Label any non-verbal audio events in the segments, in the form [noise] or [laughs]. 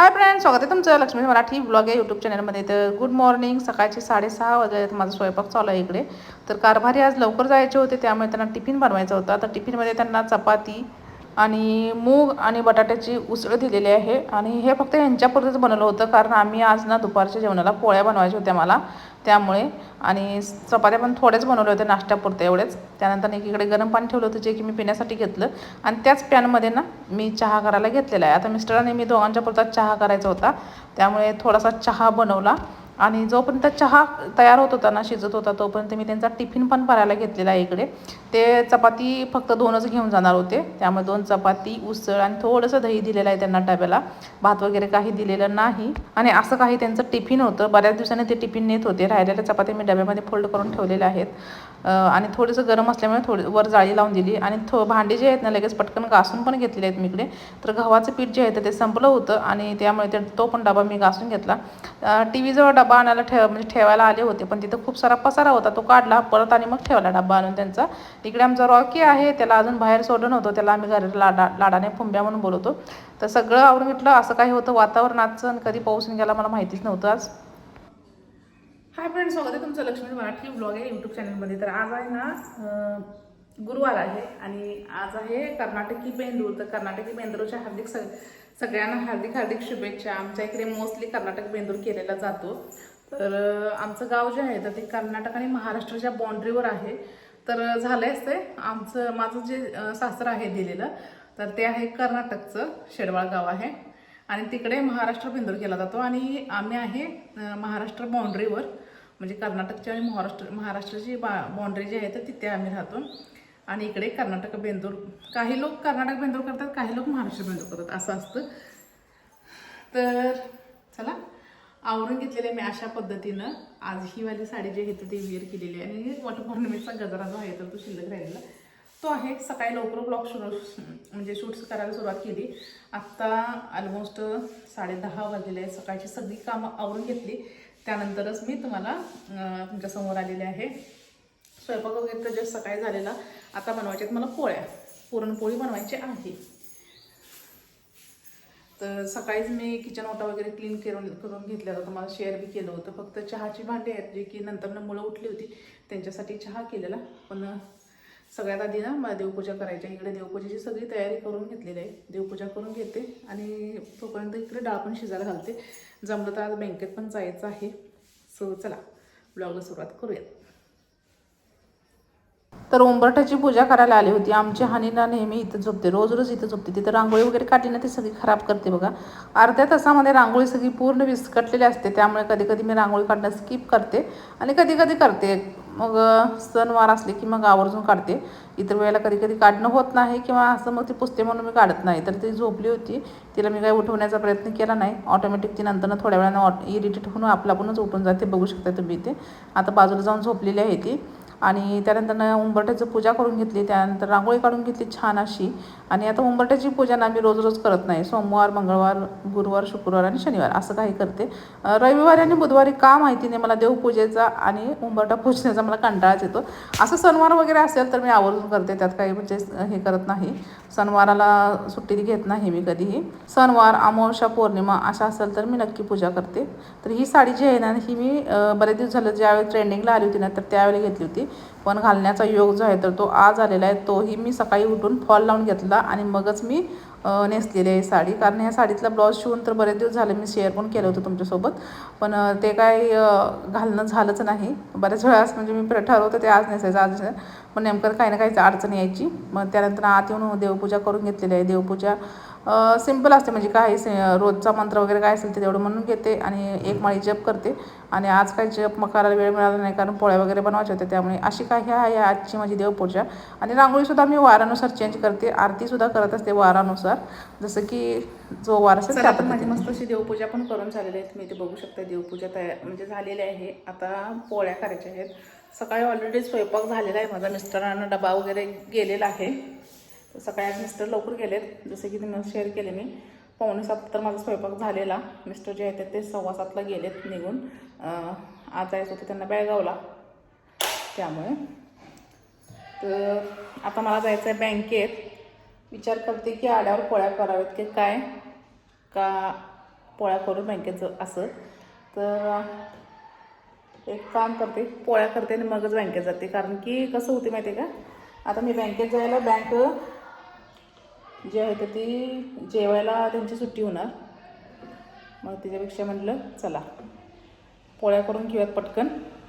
Hi friend स्वागत आहे तुमचं लक्ष्मी मराठी ब्लॉग आहे यूट्यूब चॅनलमध्ये तर गुड मॉर्निंग सकाळचे साडेसहा वाजले माझा स्वयंपाक चालू आहे इकडे. तर कारभारी आज लवकर जायचे होते त्यामुळे त्यांना टिफिन बनवायचा होता. तर टिफिनमध्ये त्यांना चपाती आणि मूग आणि बटाट्याची उसळ दिलेली आहे. आणि हे फक्त यांच्यापुरतंच बनवलं होतं कारण आम्ही आज ना दुपारच्या जेवणाला पोळ्या बनवायच्या होत्या मला. त्यामुळे आणि चपात्या पण थोड्याच बनवल्या होत्या नाश्त्यापुरत्या एवढेच. त्यानंतर एकीकडे गरम पाणी ठेवलं होतं जे की मी पिण्यासाठी घेतलं. आणि त्याच पॅनमध्ये ना मी चहा करायला घेतलेला आहे. आता मिस्टरांनी मी दोघांच्या पुरता चहा करायचा होता. त्यामुळे थोडासा चहा बनवला. आणि जोपर्यंत चहा तयार होत होता ना शिजत होता तोपर्यंत मी त्यांचा टिफिन पण भरायला घेतलेला आहे इकडे. ते चपाती फक्त दोनच घेऊन जाणार होते. त्यामुळे दोन चपाती उसळ आणि थोडंसं दही दिलेलं आहे त्यांना डब्याला. भात वगैरे काही दिलेलं नाही. आणि असं काही त्यांचं टिफिन होतं. बऱ्याच दिवसांनी ते टिफिन नेत होते. राहिलेल्या चपाती मी डब्यामध्ये फोल्ड करून ठेवलेल्या आहेत. आणि थोडंसं गरम असल्यामुळे थोडी वर जाळी लावून दिली. आणि थो भांडी जे आहेत ना लगेच पटकन घासून पण घेतलेले आहेत मी इकडे. तर गव्हाचं पीठ जे आहे तर ते संपलं होतं. आणि त्यामुळे ते तो पण डबा मी घासून घेतला. टी व्हीजवळ डबा आणायला ठेव म्हणजे ठेवायला आले होते पण तिथं खूप सारा पसारा होता तो काढला परत आणि मग ठेवला डबा आणून त्यांचा. इकडे आमचा रॉकी आहे त्याला अजून बाहेर सोडलं नव्हतं त्याला आम्ही घरी लाडा लाडाने फुंब्या म्हणून बोलवतो. तर सगळं आवरून घेतलं असं काही होतं वातावरणाचं आणि कधी पाऊस निघाला मला माहितीच नव्हतं आज. हाय फ्रेंड्स स्वागत आहे तुमचं लक्ष्मी मराठी ब्लॉग आहे यूट्यूब चॅनलमध्ये तर आज आहे ना गुरुवार आहे आणि आज आहे कर्नाटकी बेंदूर तर कर्नाटकी बेंदूरच्या हार्दिक सग सगळ्यांना हार्दिक हार्दिक शुभेच्छा. आमच्या इकडे मोस्टली कर्नाटक बेंदूर केलेला जातो. तर आमचं गाव जे आहे तर ते कर्नाटक आणि महाराष्ट्राच्या बाँड्रीवर आहे. तर झालंय असते आमचं माझं जे सासर आहे दिलेलं तर ते आहे कर्नाटकचं शेडवाळ गाव आहे. आणि तिकडे महाराष्ट्र बेंदूर केला जातो. आणि आम्ही आहे महाराष्ट्र बाँड्रीवर म्हणजे कर्नाटकची आणि महाराष्ट्र महाराष्ट्राची बा बाँड्री जी आहे तर तिथे आम्ही राहतो. आणि इकडे कर्नाटक बेंदूर. काही लोक कर्नाटक बेंदूर करतात काही लोक महाराष्ट्र बेंदूर करतात असं असतं. तर आवरून घेतलेले मी अशा पद्धतीनं आज ही वाली साडी जी आहे तर ती वेअर केलेली आहे. आणि वटपौर्णिमेचा गजरा जो आहे तर तो शिल्लक राहिलेला. तो आहे सकाळी लवकर ब्लॉग सुरू म्हणजे शूट्स करायला सुरुवात केली. आत्ता ऑलमोस्ट साडे दहा वाजलेले आहे सकाळची सगळी कामं आवरून घेतली. त्यानंतरच मी तुम्हाला तुमच्यासमोर आलेले आहे. स्वयंपाक वगैरे तर जस्ट सकाळी झालेला. आता बनवायच्यात मला पोळ्या. पुरणपोळी बनवायची आहे. तर सकाळीच मी किचन ओटा वगैरे क्लीन करून करून घेतला होता. तुम्हाला शेअर बी केलं होतं. फक्त चहाची भांडी आहेत जे की नंतर मुलं उठली होती त्यांच्यासाठी चहा केलेला. पण सगळ्यात आधी ना मला देवपूजा करायची इकडे देवपूजेची सगळी तयारी करून घेतलेली आहे. देवपूजा करून घेते आणि तोपर्यंत इकडे डाळ पण शिजायला घालते. जमलं तर आज बँकेत पण जायचं आहे. सो चला ब्लॉगला सुरुवात करूयात. तर उंबरठ्याची पूजा करायला आली होती. आमची हानीला नेहमी इथं झोपते. रोज रोज इथं झोपते. तिथं रांगोळी वगैरे काढली ना ती सगळी खराब करते बघा. अर्ध्या तासामध्ये रांगोळी सगळी पूर्ण विस्कटलेली असते. त्यामुळे कधी कधी मी रांगोळी काढणं स्किप करते आणि कधी कधी करते. मग सणवार असले की मग आवर्जून काढते. इतर वेळेला कधी कधी काढणं होत नाही किंवा असं मग ती पुसते म्हणून मी काढत नाही. तर ती झोपली होती. तिला मी काही उठवण्याचा प्रयत्न केला नाही. ऑटोमॅटिक ती नंतर थोड्या वेळानं इरिटेट होऊन आपला आपणच उठून जाते. बघू शकता तुम्ही इथे. आता बाजूला जाऊन झोपलेली आहे ती. आणि त्यानंतर उंबरट्याचं पूजा करून घेतली त्यानंतर रांगोळी काढून घेतली छान अशी. आणि आता उंबरट्याची पूजा ना मी रोज रोज करत नाही. सोमवार मंगळवार गुरुवार शुक्रवार आणि शनिवार असं काही करते. रविवारी आणि बुधवारी का माहिती नाही मला देवपूजेचा आणि उंबरटा पूजण्याचा मला कंटाळाच येतो. असं सणवार वगैरे असेल तर मी आवर्जून करते. त्यात काही म्हणजे हे करत नाही. सणवाराला सुट्टी घेत नाही मी कधीही. सणवार अमावस्या पौर्णिमा अशा असेल तर मी नक्की पूजा करते. तर ही साडी जी आहे ना ही मी बरेच दिवस झालं ज्यावेळी ट्रेंडिंगला आली होती ना तर त्यावेळी घेतली होती. पण घालण्याचा योग जो आहे तर तो आज आलेला आहे. तोही मी सकाळी उठून फॉल लावून घेतला आणि मगच मी नेसलेली आहे साडी. कारण ह्या साडीतला ब्लाऊज शिवून तर बरेच दिवस झाले मी शेअर पण केलं होतं तुमच्यासोबत. पण ते काय घालणं झालंच नाही. बऱ्याच वेळास म्हणजे मी प्र- ठरवतं ते आज नेसायचं आज पण नेमकं काही ना काही अडचण यायची. मग त्यानंतर आत येऊन देवपूजा करून घेतलेली आहे. देवपूजा सिंपल असते. म्हणजे काही से- रोजचा मंत्र वगैरे काय असेल ते तेवढं म्हणून घेते आणि एक माळी जप करते. आणि आज काही जप मग करायला वेळ मिळाला नाही कारण पोळ्या वगैरे बनवायच्या होत्या. त्यामुळे अशी काही आहे आजची माझी देवपूजा. आणि रांगोळीसुद्धा मी वारानुसार चेंज करते. आरतीसुद्धा करत असते वारानुसार. जसं की जो वार असेल त्या माझी मस्त अशी देवपूजा पण करून झालेली आहे तुम्ही इथे बघू शकता. देवपूजा तयार म्हणजे झालेली आहे. आता पोळ्या करायच्या आहेत. सकाळी ऑलरेडी स्वयंपाक झालेला आहे. माझा मिस्टरांना डबा वगैरे गेलेला आहे. सकाळी आज मिस्टर लवकर गेलेत. जसं की तुम्ही शेअर केले मी. पावणे सात तर माझा स्वयंपाक झालेला. मिस्टर जे आहेत ते सव्वा सातला गेलेत निघून. आज जायचं होतं त्यांना बेळगावला. त्यामुळे. तर आता मला जायचं आहे बँकेत. विचार करते की आड्यावर पोळ्या कराव्यात की काय? का पोळ्या करून बँकेत जा असं? तर एक काम करते पोळ्या करते आणि मगच बँकेत जाते. कारण की कसं होते माहिती आहे का? आता मी बँकेत जायला बँक जे आहे तर ती जेवायला त्यांची सुट्टी होणार. मग त्याच्यापेक्षा म्हटलं चला. पोळ्या करून घेऊयात पटकन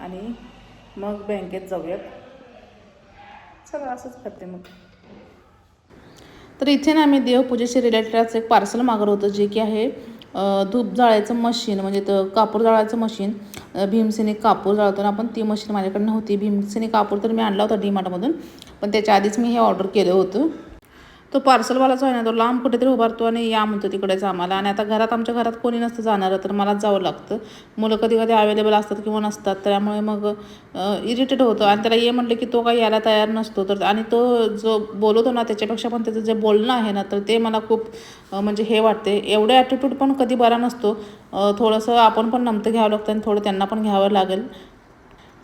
आणि मग बँकेत जाऊयात. चला असंच करते मग. तर इथे ना आम्ही देवपूजेशी रिलेटेडच एक पार्सल मागवलं होतं जे की आहे धूप जाळायचं मशीन म्हणजे तर कापूर जाळायचं मशीन भीमसेने भीमसेनी कापूर जाळतो ना आपण ती मशीन माझ्याकडनं होती भीमसेनी कापूर तर मी आणला होता डीमार्टमधून पण त्याच्या आधीच मी हे ऑर्डर केलं होतं. तो पार्सलवाला जो आहे ना तो लांब कुठेतरी उभारतो आणि या म्हणतो तिकडेच आम्हाला आणि आता घरात आमच्या घरात कोणी नसतं जाणारं तर मलाच जावं लागतं. मुलं कधी कधी अवेलेबल असतात किंवा नसतात त्यामुळे मग इरिटेट होतं. आणि त्याला ये म्हटलं की तो काही यायला तयार नसतो. तर आणि तो जो बोलवतो ना त्याच्यापेक्षा पण त्याचं जे बोलणं आहे ना तर ते मला खूप म्हणजे हे वाटते. एवढं ॲटिट्यूड पण कधी बरा नसतो. थोडंसं आपण पण नमतं घ्यावं लागतं आणि थोडं त्यांना पण घ्यावं लागेल.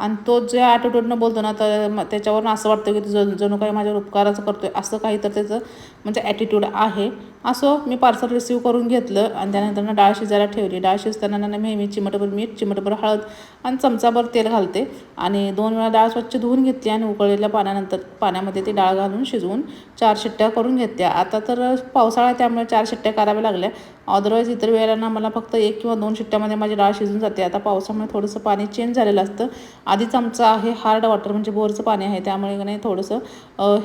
आणि तो जे ॲटिट्यूडनं बोलतो ना तर म- त्याच्यावरून असं वाटतं की जण जणू काही माझ्यावर उपकारच करतो आहे असं काही तर त्याचं म्हणजे ॲटिट्यूड आहे. असो मी पार्सल रिसीव करून घेतलं आणि त्यानंतर ना डाळ शिजायला ठेवली. डाळ शिजताना ना मी मी चिमटभर मीठ चिमटभर हळद आणि चमचाभर तेल घालते आणि दोन वेळा डाळ स्वच्छ धुवून घेतली आणि उकळलेल्या पाण्यानंतर पाण्यामध्ये ती डाळ घालून शिजवून चार शिट्ट्या करून घेतल्या. आता तर पावसाळा त्यामुळे चार शिट्ट्या कराव्या लागल्या. अदरवाईज इतर वेळेला ना मला फक्त एक किंवा दोन शिट्ट्यामध्ये माझी डाळ शिजून जाते. आता पावसामुळे थोडंसं पाणी चेंज झालेलं असतं. आधीच आमचं आहे हार्ड वॉटर म्हणजे बोरचं पाणी आहे त्यामुळे नाही थोडंसं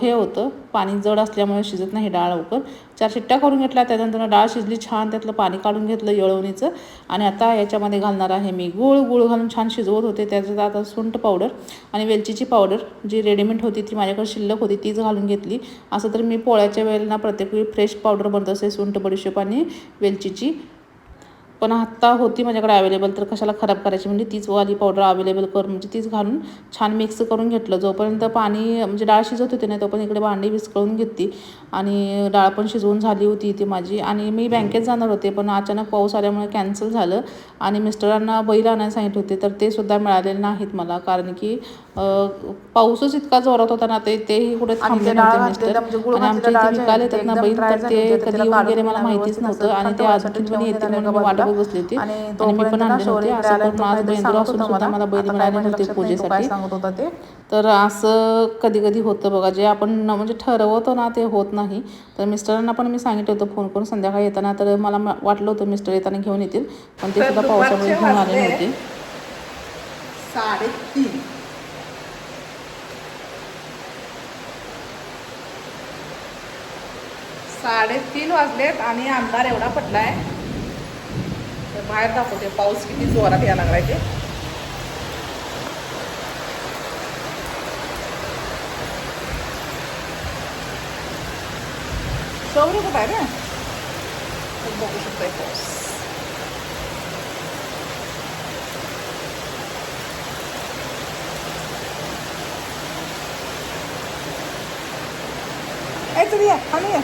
हे होतं. पाणी जड असल्यामुळे शिजत नाही डाळ लवकर. चार शिट्ट्या करून घेतल्या त्यानंतर डाळ शिजली छान त्यातलं पाणी काढून घेतलं येळवणीचं आणि आता याच्यामध्ये घालणार आहे मी गूळ गूळ घालून छान शिजवत होते त्याच्यात आता सुंठ पावडर आणि वेलचीची पावडर जी रेडीमेड होती ती माझ्याकडे शिल्लक होती तीच घालून घेतली. असं तर मी पोळ्याच्या वेळेला ना प्रत्येक वेळी फ्रेश पावडर बनत असे सुंठ बडीशेप आणि वेलचीची. पण आत्ता होती माझ्याकडे अवेलेबल तर कशाला खराब करायची म्हणजे तीच वाली पावडर अवेलेबल कर म्हणजे तीच घालून छान मिक्स करून घेतलं. जोपर्यंत पाणी म्हणजे डाळ शिजत होती ना तोपर्यंत इकडे भांडी विस्कळून घेतली. आणि डाळ पण शिजवून झाली होती ती माझी. आणि मी बँकेत जाणार होते पण अचानक पाऊस आल्यामुळे कॅन्सल झालं. आणि मिस्टरांना बैल आणायला सांगितले होते तर ते सुद्धा मिळालेले नाहीत मला. कारण की पाऊसच इतका जोरात होता ना ते तेही कुठे थांबले नव्हते मिस्टर आणि आमच्या इथे विकायला येतात ना बैल तर ते कधी येऊन गेले मला माहितीच नव्हतं. आणि ते पण येतील म्हणून मी वाट बघत बसली होती. आणि मी पण आणले नव्हते. असं करून आज बेंदूर असून सुद्धा मला बैल मिळाले नव्हते पूजेसाठी. सांगत होता ते. तर असं कधी कधी होतं बघा जे आपण म्हणजे ठरवतो ना ते होत नाही. तर मिस्टरांना पण मी सांगितलं होतं फोन करून संध्याकाळी येताना तर मला वाटलं होतं मिस्टर येताना घेऊन येतील पण ते सुद्धा पावसामुळे घेऊन आले. नव्हते. साडेतीन. साडेतीन वाजलेत आणि अंधार एवढा पडलाय. तर बाहेर दाखवते पाऊस किती जोरात यायला लागलाय ते. शौर्य कुठं आहे तर बघू शकताय पाऊस तुम्ही या खाली या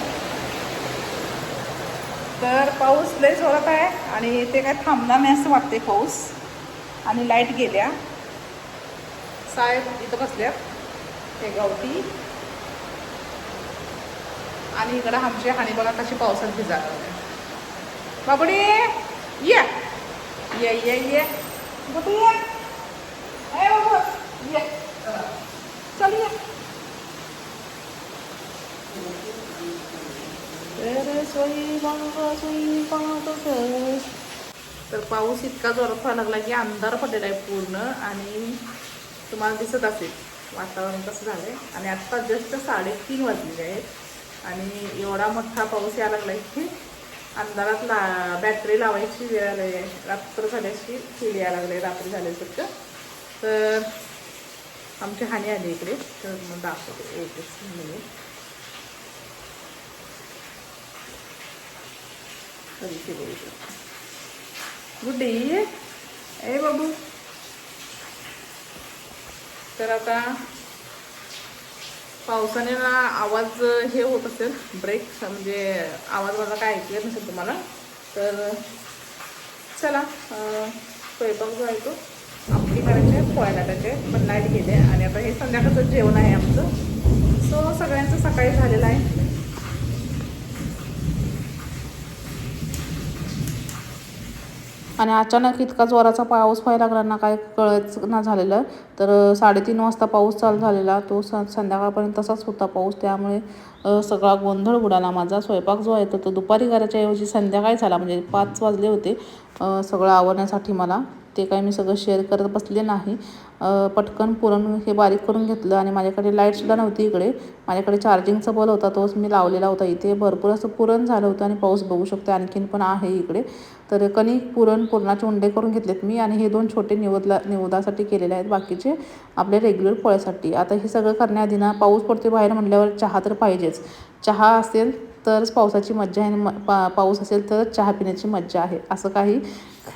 तर पाऊस लय जोरात आहे आणि ते काय थांबणार नाही असं वाटते पाऊस आणि लाइट गेल्या साहेब इथं बसल्या ते गावठी आणि इकडं आमची हाणी बघा कशी पावसात भिजायला बाबडी ये. ये ये ये. बाबू ये. चल ये. तर तर पाऊस इतका जोरात व्हायला लागला की अंधार पडलेला आहे पूर्ण आणि तुम्हाला दिसत असेल वातावरण कसं झालंय. आणि आत्ता जस्ट साडेतीन वाजलेले आहेत. आणि एवढा मोठा पाऊस यायला लागला की अंधारात ला बॅटरी लावायची वेळ आली. रात्र झाल्याची फील यायला लागले. रात्री झाल्यासारखं. तर आमची हानी आली इकडे. तर मग दाखवते. एक मिनिट गुड डे ए बाबू. तर आता पावसाने ना आवाज हे होत असेल ब्रेक म्हणजे आवाज माझा काय ऐकू येत नसेल तुम्हाला तर चला स्वयंपाक जो आहे तो आपली करायचे पोळ्या लाटायचे पण लाइट गेले आणि आता हे संध्याकाळचं जेवण आहे आमचं. सो सगळ्यांचं सकाळी झालेलं आहे. आणि अचानक इतका जोराचा पाऊस व्हायला लागला ना काय कळच ना झालेलं. तर साडेतीन वाजता पाऊस चालू झालेला. तो स संध्याकाळपर्यंत तसाच होता पाऊस. त्यामुळे सगळा गोंधळ उडाला माझा स्वयंपाक जो आहे तो तो दुपारी करायच्या ऐवजी संध्याकाळी झाला. म्हणजे पाच वाजले होते. सगळं आवरण्यासाठी मला. ते काय मी सगळं शेअर करत बसले नाही. पटकन पुरण हे बारीक करून घेतलं आणि माझ्याकडे लाईटसुद्धा नव्हती इकडे. माझ्याकडे चार्जिंगचा बल होता तोच मी लावलेला होता इथे. भरपूर असं पुरण झालं होतं आणि पाऊस बघू शकते आणखीन पण आहे इकडे. तर कणिक पुरण पुरणाचे उंडे करून घेतलेत मी आणि हे दोन छोटे निवदला निवदासाठी केलेले आहेत बाकीचे आपल्या रेग्युलर पोळ्यासाठी. आता हे सगळं करण्याआधी ना पाऊस पडते बाहेर म्हटल्यावर चहा तर पाहिजेच. चहा असेल तरच पावसाची मज्जा आहे आणि म- पा पाऊस असेल तर चहा पिण्याची मज्जा आहे असं काही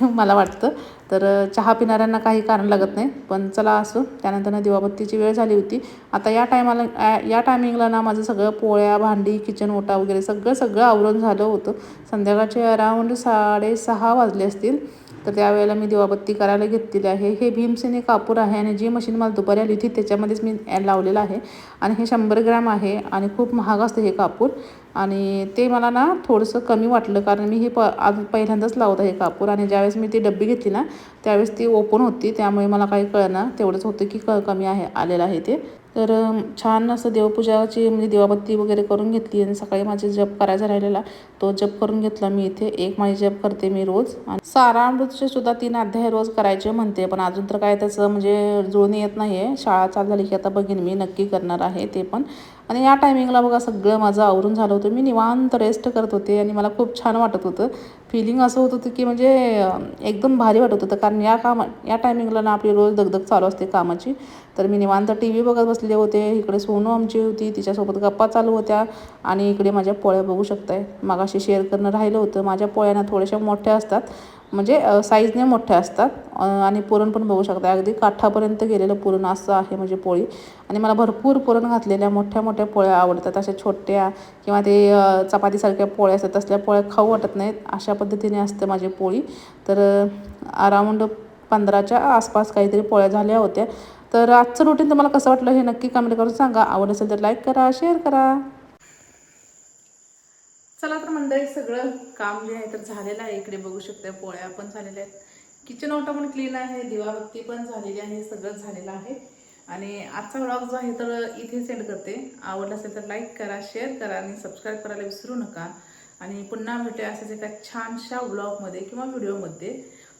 [laughs] मला वाटतं. तर चहा पिणाऱ्यांना काही कारण लागत नाही पण चला असो. त्यानंतर दिवाबत्तीची वेळ झाली होती. आता या टायमाला या टायमिंगला ना माझं सगळं पोळ्या भांडी किचन ओटा वगैरे सगळं सगळं आवरून झालं होतं. संध्याकाळचे अराऊंड साडेसहा वाजले असतील. तर त्यावेळेला मी दिवाबत्ती करायला घेतलेली आहे. हे भीमसेने कापूर आहे आणि जी मशीन मला दुपारी आली होती त्याच्यामध्येच मी लावलेलं आहे. आणि हे शंभर ग्रॅम आहे आणि खूप महाग असतं हे कापूर. आणि ते मला ना थोडंसं कमी वाटलं कारण मी हे प आज पहिल्यांदाच लावत आहे कापूर आणि ज्यावेळेस मी ती डब्बी घेतली ना त्यावेळेस ती ओपन होती. त्यामुळे मला काही कळना तेवढंच होतं की क कमी आहे आलेलं आहे ते. तर छान असं देवपूजाची म्हणजे दिवाबत्ती वगैरे करून घेतली आणि सकाळी माझे जप करायचा राहिलेला तो जप करून घेतला. मी इथे एक माझी जप करते मी रोज. आणि सारामृतचे सुद्धा तीन अध्याय रोज करायचे म्हणते पण अजून तर काय त्याचं म्हणजे जुळणी येत नाही आहे शाळा चालू झाली की आता बघीन मी नक्की करणार आहे ते पण. आणि या टायमिंगला बघा सगळं माझं आवरून झालं होतं. मी निवांत रेस्ट करत होते आणि मला खूप छान वाटत होतं. फिलिंग असं होत होतं की म्हणजे एकदम भारी वाटत होतं. कारण या कामा या टायमिंगला ना आपली रोज दगदग चालू असते कामाची. तर मी निवांत टी व्ही बघत बसले होते. इकडे सोनू आमची होती. तिच्यासोबत गप्पा चालू होत्या. आणि इकडे माझ्या पोळ्या बघू शकताय. मागाशी शेअर करणं राहिलं होतं. माझ्या पोळ्यांना थोड्याशा मोठ्या असतात. म्हणजे साईजने मोठ्या असतात. आणि पुरण पण बघू शकता. अगदी काठापर्यंत गेलेलं पुरण असं आहे म्हणजे पोळी. आणि मला भरपूर पुरण घातलेल्या मोठ्या मोठ्या पोळ्या आवडतात. अशा छोट्या किंवा ते चपातीसारख्या पोळ्या असतात. तसल्या पोळ्या खाऊ वाटत नाहीत. अशा पद्धतीने असते माझी पोळी. तर अराऊंड पंधराच्या आसपास काहीतरी पोळ्या झाल्या होत्या. तर आजचं रुटीन तुम्हाला कसं वाटलं हे नक्की कमेंट करून सांगा. आवड असेल तर लाईक करा शेअर करा. चला तर मंडळी सगळं काम जे आहे तर झालेलं आहे. इकडे बघू शकता पोळ्या पण झालेल्या आहेत. किचन ओटा पण क्लीन आहे दिवाबत्ती पण झालेली आहे सगळं झालेलं आहे. आणि आजचा व्लॉग जो आहे तर इथे सेंड करते. आवडला असेल तर लाईक करा शेअर करा आणि सबस्क्राईब करायला विसरू नका. आणि पुन्हा भेटूया असेच एका छानशा व्लॉगमध्ये किंवा व्हिडिओमध्ये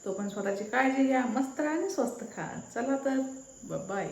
तो पण स्वतःची काळजी घ्या मस्त राहा आणि स्वस्त खा. चला तर बाय